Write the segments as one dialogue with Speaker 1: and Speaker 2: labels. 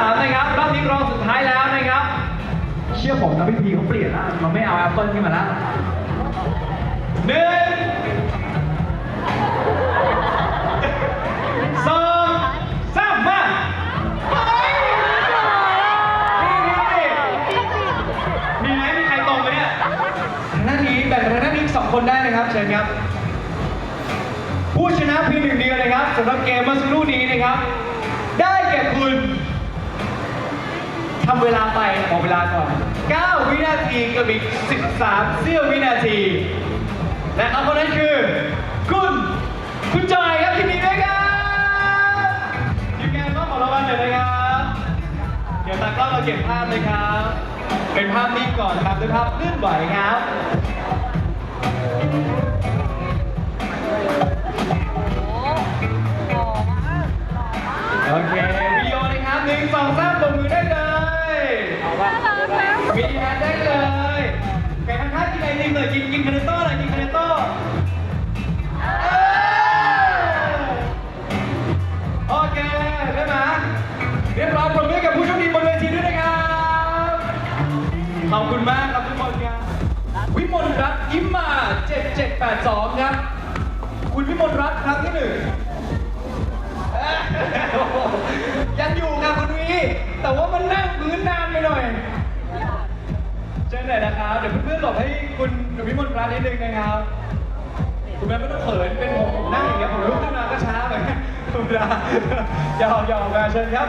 Speaker 1: 3นะครับรอบนี้รอบสุดท้ายแล้วนะครับ เชื่อผมนะพี่พีเขาเปลี่ยนแล้วเราไม่เอาแอปเปิลขึ้นมาแล้วหนึ่งสองสามมานี่นี่นี่มีไหมมีใครตรงไหมเนี่ยทางด้านนี้แบ่งทางด้านนี้อีกสองคนได้นะครับ เชิญครับ ผู้ชนะเพียงหนึ่งเดียวนะครับสำหรับเกมเมื่อสักครู่นี้นะครับ ได้แก่คุณ ทำเวลาไปบอกเวลาก่อน 9 วินาทีกับอีก 13 เสี้ยววินาที และเขาคนนั้นคือ คุณ คุณจอยครับยินดีด้วยครับทีมงานต้องขอรางวัลหน่อยนะครับ เดี๋ยวตากล้องเราเก็บภาพเลยครับ เป็นภาพนิ่งก่อนครับด้วยภาพเคลื่อนไหวครับโอเควิดีโอนะครับหนึ่งสองสามลงมือได้เลย มีแฮนได้เลยใครทำท่ากินไอติมหน่อยกินกินคาเนโต้หน่อยกินคาเนโต้เอ้ยโอเคได้ไหมเรียบร้อยปรบมือกับผู้โชคดีบนเวทีด้วยนะครับ ขอบคุณมากครับทุกคนครับวิมลรัตน์ยิ้มมา 7782 ครับ คุณวิมลรัตน์ครั้งที่หนึ่ง หน่อยนะครับ เดี๋ยวเพื่อนๆหลบให้คุณวิมลรัตน์นิดนึงนะครับ คุณแม่ไม่ต้องเขิน เป็นผมผมนั่งอย่างเงี้ยผมลุกขึ้นมาก็ช้าไปธรรมดาอย่าหอกอย่าหอกมาเชิญครับ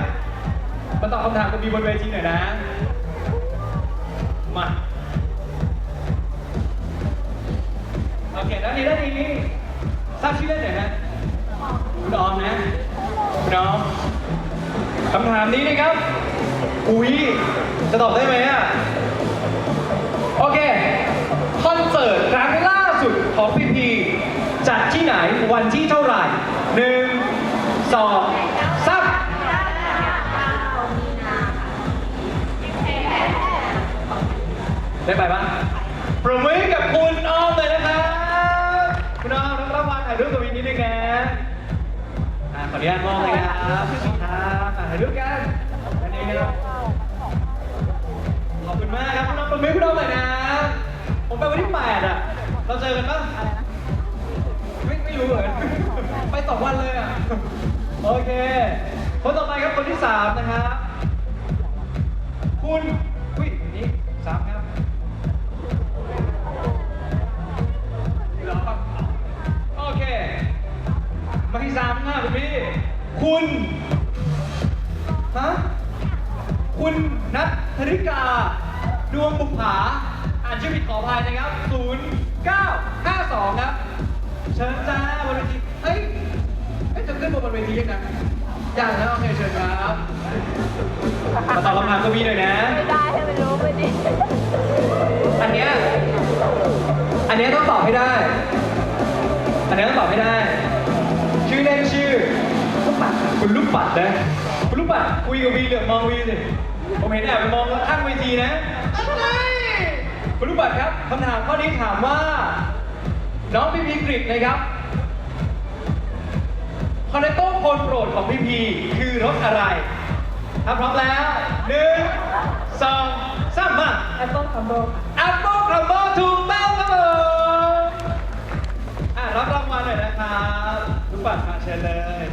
Speaker 1: มาตอบคำถามกับบีบนเวทีหน่อยนะ มา โอเคด้านนี้ด้านนี้ทราบชื่อเล่นหน่อยฮะคุณออมนะคุณออมคำถามนี้นะครับ อุ้ยจะตอบได้ไหมอะ โอเค คอนเสิร์ตครั้งล่าสุดของพีพีจัดที่ไหนวันที่เท่าไหร่หนึ่งสองสามได้ไปปะปรบมือกับคุณออมเลยนะครับคุณอ้อมรับรางวัลถ่ายรูปกับวินนี้ด้วยนะอะขออนุญาตมองเลยครับ ไม่ไม่รู้เลยไปสองวันเลยอะ โอเค คนต่อไปครับคนที่สามนะครับคุณอุ้ยนี่สามครับเหรอโอเค มาที่สามค่ะคุณพี่ คุณฮะคุณนัทธริกา ดวงบุภาอ่านชื่อผิดขออภัยนะครับ 0952 ครับ ชิญจ้าบนเวทีเฮ้ยเฮ้ยจะขึ้นมาบนเวทียังนะยังนะโอเคเชิญครับมาตอบคำถามกับพี่หน่อยนะ
Speaker 2: ไม่ได้ให้มันรู้ไปดิ
Speaker 1: อันเนี้ย อันเนี้ยต้องตอบให้ได้ อันเนี้ยต้องตอบให้ได้ ชื่อเล่นชื่อลูกปัดคุณลูกปัดนะ คุณลูกปัดคุยกับวีเหลือบมองวีสิ ผมเห็นแอบไปมองข้างเวทีนะอะไรคุณลูกปัดครับคำถามข้อนี้ถามว่า น้องพีพีกริดนะครับคอนเนโต้โคนโปรดของพีพีคือรถอะไรถ้าพร้อมแล้วหนึ่งสองสามมา
Speaker 2: แอปเปิลคัมโบ
Speaker 1: Apple Crumble ถูกต้องครับผมอะรับรางวัลหน่อยนะครับลูกปัดมาเชิญเลย